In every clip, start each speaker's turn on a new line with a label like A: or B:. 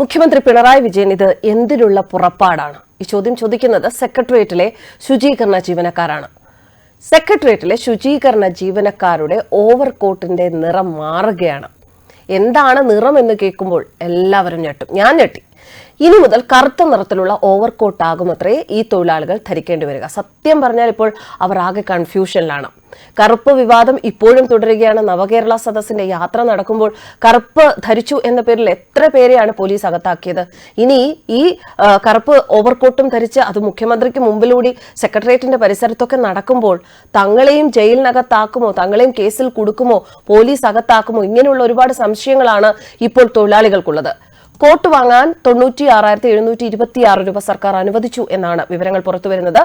A: മുഖ്യമന്ത്രി പിണറായി വിജയൻ ഇത് എന്തിനുള്ള പുറപ്പാടാണ്? ഈ ചോദ്യം ചോദിക്കുന്നത് സെക്രട്ടേറിയറ്റിലെ ശുചീകരണ ജീവനക്കാരാണ്. സെക്രട്ടേറിയറ്റിലെ ശുചീകരണ ജീവനക്കാരുടെ ഓവർ കോട്ടിന്റെ നിറം മാറുകയാണ്. എന്താണ് നിറം എന്ന് കേൾക്കുമ്പോൾ എല്ലാവരും ഞെട്ടും. ഞാൻ ഞെട്ടി. ഇനി മുതൽ കറുത്ത നിറത്തിലുള്ള ഓവർകോട്ടാകും അത്രേ ഈ തൊഴിലാളികൾ ധരിക്കേണ്ടി വരിക. സത്യം പറഞ്ഞാൽ ഇപ്പോൾ അവർ ആകെ കൺഫ്യൂഷനിലാണ് കറുപ്പ് വിവാദം ഇപ്പോഴും തുടരുകയാണ്. നവകേരള സദസ്സിന്റെ യാത്ര നടക്കുമ്പോൾ കറുപ്പ് ധരിച്ചു എന്ന പേരിൽ എത്ര പേരെയാണ് പോലീസ് അകത്താക്കിയത്? ഇനി ഈ കറുപ്പ് ഓവർകോട്ടും ധരിച്ച് അത് മുഖ്യമന്ത്രിക്ക് മുമ്പിലൂടി സെക്രട്ടേറിയറ്റിന്റെ പരിസരത്തൊക്കെ നടക്കുമ്പോൾ തങ്ങളെയും ജയിലിനകത്താക്കുമോ? തങ്ങളെയും കേസിൽ കൊടുക്കുമോ? പോലീസ് അകത്താക്കുമോ? ഇങ്ങനെയുള്ള ഒരുപാട് സംശയങ്ങളാണ് ഇപ്പോൾ തൊഴിലാളികൾക്കുള്ളത്. കോട്ട് വാങ്ങാൻ തൊണ്ണൂറ്റി ആറായിരത്തി എഴുന്നൂറ്റി ഇരുപത്തിയാറ് രൂപ സർക്കാർ അനുവദിച്ചു എന്നാണ് വിവരങ്ങൾ പുറത്തുവരുന്നത്.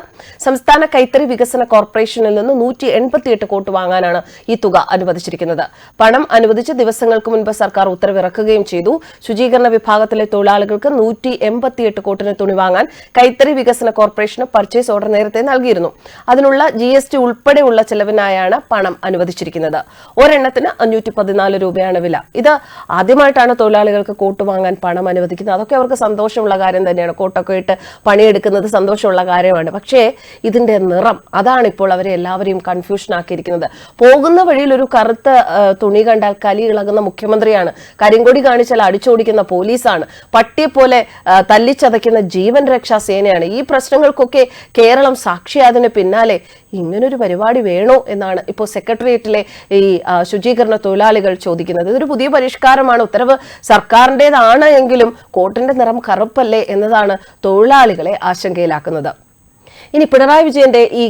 A: സംസ്ഥാന കൈത്തറി വികസന കോർപ്പറേഷനിൽ നിന്ന് നൂറ്റി എൺപത്തിയെട്ട് കോട്ട് വാങ്ങാനാണ് ഈ തുക അനുവദിച്ചിരിക്കുന്നത്. പണം അനുവദിച്ച ദിവസങ്ങൾക്ക് മുൻപ് സർക്കാർ ഉത്തരവിറക്കുകയും ചെയ്തു. ശുചീകരണ വിഭാഗത്തിലെ തൊഴിലാളികൾക്ക് നൂറ്റി എൺപത്തിയെട്ട് കോട്ടിന് തുണി വാങ്ങാൻ കൈത്തറി വികസന കോർപ്പറേഷന് പർച്ചേസ് ഓർഡർ നേരത്തെ നൽകിയിരുന്നു. അതിനുള്ള ജി എസ് ടി ഉൾപ്പെടെയുള്ള ചെലവിനായാണ് പണം അനുവദിച്ചിരിക്കുന്നത്. ഒരെണ്ണത്തിന് അഞ്ഞൂറ്റി പതിനാല് രൂപയാണ് വില. ഇത് ആദ്യമായിട്ടാണ് തൊഴിലാളികൾക്ക് കോട്ട് വാങ്ങാൻ പണം അനുവദിക്കുന്നത്. അതൊക്കെ അവർക്ക് സന്തോഷമുള്ള കാര്യം തന്നെയാണ്. കോട്ടൊക്കെ ഇട്ട് പണിയെടുക്കുന്നത് സന്തോഷമുള്ള കാര്യമാണ്. പക്ഷേ ഇതിന്റെ നിറം അതാണ് ഇപ്പോൾ അവരെ എല്ലാവരെയും കൺഫ്യൂഷൻ ആക്കിയിരിക്കുന്നത്. പോകുന്ന വഴിയിൽ ഒരു കറുത്ത തുണി കണ്ടാൽ കലി ഇളകുന്ന മുഖ്യമന്ത്രിയാണ്. കരിങ്കൊടി കാണിച്ചാൽ അടിച്ചോടിക്കുന്ന പോലീസാണ്. പട്ടിയെ പോലെ ആ, തല്ലിച്ചതയ്ക്കുന്ന ജീവൻ രക്ഷാ സേനയാണ്. ഈ പ്രശ്നങ്ങൾക്കൊക്കെ കേരളം സാക്ഷിയാതിന് പിന്നാലെ ഇങ്ങനൊരു പരിപാടി വേണോ എന്നാണ് ഇപ്പോൾ സെക്രട്ടേറിയറ്റിലെ ഈ ശുചീകരണ തൊഴിലാളികൾ ചോദിക്കുന്നത്. ഇതൊരു പുതിയ പരിഷ്കാരമാണ്. ഉത്തരവ് സർക്കാരിന്റെതാണ് എങ്കിലും കോട്ടിന്റെ നിറം കറുപ്പല്ലേ എന്നതാണ് തൊഴിലാളികളെ ആശങ്കയിലാക്കുന്നത്. ഇനി പിണറായി വിജയന്റെ ഈ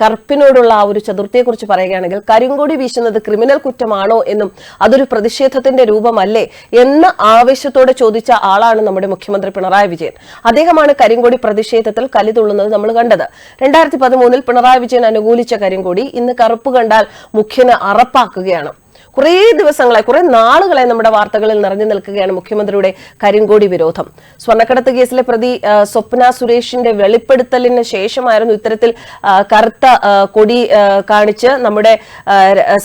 A: കറുപ്പിനോടുള്ള ആ ഒരു ചതുർത്ഥിയെക്കുറിച്ച് പറയുകയാണെങ്കിൽ കരിങ്കൊടി വീശുന്നത് ക്രിമിനൽ കുറ്റമാണോ എന്നും അതൊരു പ്രതിഷേധത്തിന്റെ രൂപമല്ലേ എന്ന് ആവേശത്തോടെ ചോദിച്ച ആളാണ് നമ്മുടെ മുഖ്യമന്ത്രി പിണറായി വിജയൻ. അദ്ദേഹമാണ് കരിങ്കൊടി പ്രതിഷേധത്തിൽ കലിതുള്ളുന്നത് നമ്മൾ കണ്ടത്. രണ്ടായിരത്തി പതിമൂന്നിൽ പിണറായി വിജയൻ അനുകൂലിച്ച കരിങ്കൊടി ഇന്ന് കറുപ്പ് കണ്ടാൽ മുഖ്യന് അറപ്പാക്കുകയാണ്. കുറേ ദിവസങ്ങളായി കുറെ നാളുകളായി നമ്മുടെ വാർത്തകളിൽ നിറഞ്ഞു നിൽക്കുകയാണ് മുഖ്യമന്ത്രിയുടെ കരിങ്കോടി വിരോധം. സ്വർണക്കടത്ത് കേസിലെ പ്രതി സ്വപ്ന സുരേഷിന്റെ വെളിപ്പെടുത്തലിന് ശേഷമായിരുന്നു ഇത്തരത്തിൽ കറുത്ത കൊടി കാണിച്ച് നമ്മുടെ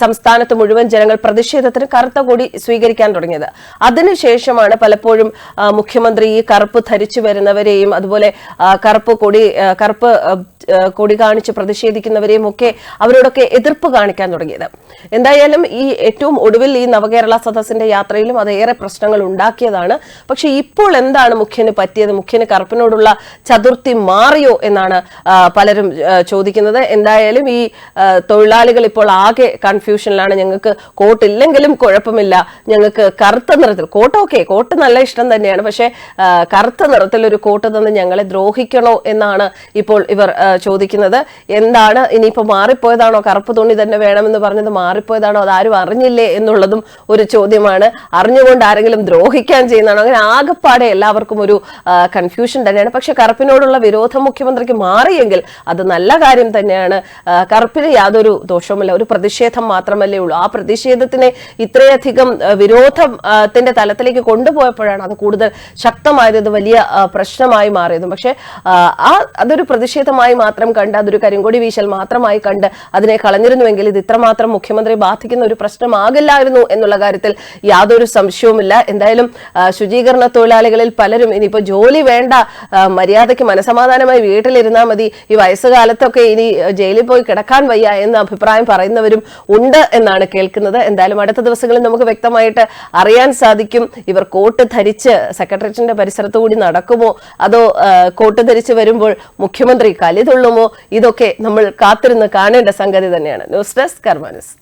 A: സംസ്ഥാനത്ത് മുഴുവൻ ജനങ്ങൾ പ്രതിഷേധത്തിന് കറുത്ത കൊടി സ്വീകരിക്കാൻ തുടങ്ങിയത്. അതിനുശേഷമാണ് പലപ്പോഴും മുഖ്യമന്ത്രി ഈ കറുപ്പ് ധരിച്ചു വരുന്നവരെയും അതുപോലെ കറുപ്പ് കൊടി കറുപ്പ് കൊടി കാണിച്ച് പ്രതിഷേധിക്കുന്നവരെയും ഒക്കെ അവരോടൊക്കെ എതിർപ്പ് കാണിക്കാൻ തുടങ്ങിയത്. എന്തായാലും ഈ ഏറ്റവും ഒടുവിൽ ഈ നവകേരള സദസ്സിന്റെ യാത്രയിലും അത് ഏറെ പ്രശ്നങ്ങൾ ഉണ്ടാക്കിയതാണ്. പക്ഷെ ഇപ്പോൾ എന്താണ് മുഖ്യന് പറ്റിയത്? മുഖ്യന് കറുപ്പിനോടുള്ള ചതുർത്ഥി മാറിയോ എന്നാണ് പലരും ചോദിക്കുന്നത്. എന്തായാലും ഈ തൊഴിലാളികൾ ഇപ്പോൾ ആകെ കൺഫ്യൂഷനിലാണ്. ഞങ്ങൾക്ക് കോട്ടില്ലെങ്കിലും കുഴപ്പമില്ല. ഞങ്ങൾക്ക് കറുത്ത നിറത്തിൽ കോട്ട് ഓക്കെ കോട്ട് നല്ല ഇഷ്ടം തന്നെയാണ്. പക്ഷെ കറുത്ത നിറത്തിൽ ഒരു കോട്ട് തന്ന് ഞങ്ങളെ ദ്രോഹിക്കണോ എന്നാണ് ഇപ്പോൾ ഇവർ ചോദിക്കുന്നത്. എന്താണ്? ഇനിയിപ്പോൾ മാറിപ്പോയതാണോ? കറുപ്പ് തുണി തന്നെ വേണമെന്ന് പറഞ്ഞത് മാറിപ്പോയതാണോ? അത് ആരും അറിഞ്ഞില്ലേ. എന്നുള്ളതും ഒരു ചോദ്യമാണ്. അറിഞ്ഞുകൊണ്ട് ആരെങ്കിലും ദ്രോഹിക്കാൻ ചെയ്യുന്നതാണോ? അങ്ങനെ ആകെപ്പാടെ എല്ലാവർക്കും ഒരു കൺഫ്യൂഷൻ തന്നെയാണ്. പക്ഷെ കറുപ്പിനോടുള്ള വിരോധം മുഖ്യമന്ത്രിക്ക് മാറിയെങ്കിൽ അത് നല്ല കാര്യം തന്നെയാണ്. കറുപ്പിന് യാതൊരു ദോഷവുമില്ല. ഒരു പ്രതിഷേധം മാത്രമല്ലേ ഉള്ളൂ. ആ പ്രതിഷേധത്തിനെ ഇത്രയധികം വിരോധത്തിന്റെ തലത്തിലേക്ക് കൊണ്ടുപോയപ്പോഴാണ് അത് കൂടുതൽ ശക്തമായത്. വലിയ പ്രശ്നമായി മാറിയതും. പക്ഷെ ആ, അതൊരു പ്രതിഷേധമായി മാത്രം കണ്ട് അതൊരു കരിങ്കൊടി വീശൽ മാത്രമായി കണ്ട് അതിനെ കളഞ്ഞിരുന്നുവെങ്കിൽ ഇത് ഇത്രമാത്രം മുഖ്യമന്ത്രി ബാധിക്കുന്ന ഒരു പ്രശ്നമാകില്ലായിരുന്നു എന്നുള്ള കാര്യത്തിൽ യാതൊരു സംശയവുമില്ല. എന്തായാലും ശുചീകരണ തൊഴിലാളികളിൽ പലരും ഇനിയിപ്പോ ജോലി വേണ്ട മര്യാദയ്ക്ക് മനസമാധാനമായി വീട്ടിലിരുന്നാൽ മതി. ഈ വയസ്സുകാലത്തൊക്കെ ഇനി ജയിലിൽ പോയി കിടക്കാൻ വയ്യ എന്ന അഭിപ്രായം പറയുന്നവരും ഉണ്ട് എന്നാണ് കേൾക്കുന്നത്. എന്തായാലും അടുത്ത ദിവസങ്ങളിൽ നമുക്ക് വ്യക്തമായിട്ട് അറിയാൻ സാധിക്കും ഇവർ കോട്ട് ധരിച്ച് സെക്രട്ടേറിയറ്റിന്റെ പരിസരത്തുകൂടി നടക്കുമോ? അതോ കോട്ട് ധരിച്ച് വരുമ്പോൾ മുഖ്യമന്ത്രി കലിതുള്ളുമോ ഇതൊക്കെ നമ്മൾ കാത്തിരുന്ന് കാണേണ്ട സംഗതി തന്നെയാണ്. News desk കർമാനസ്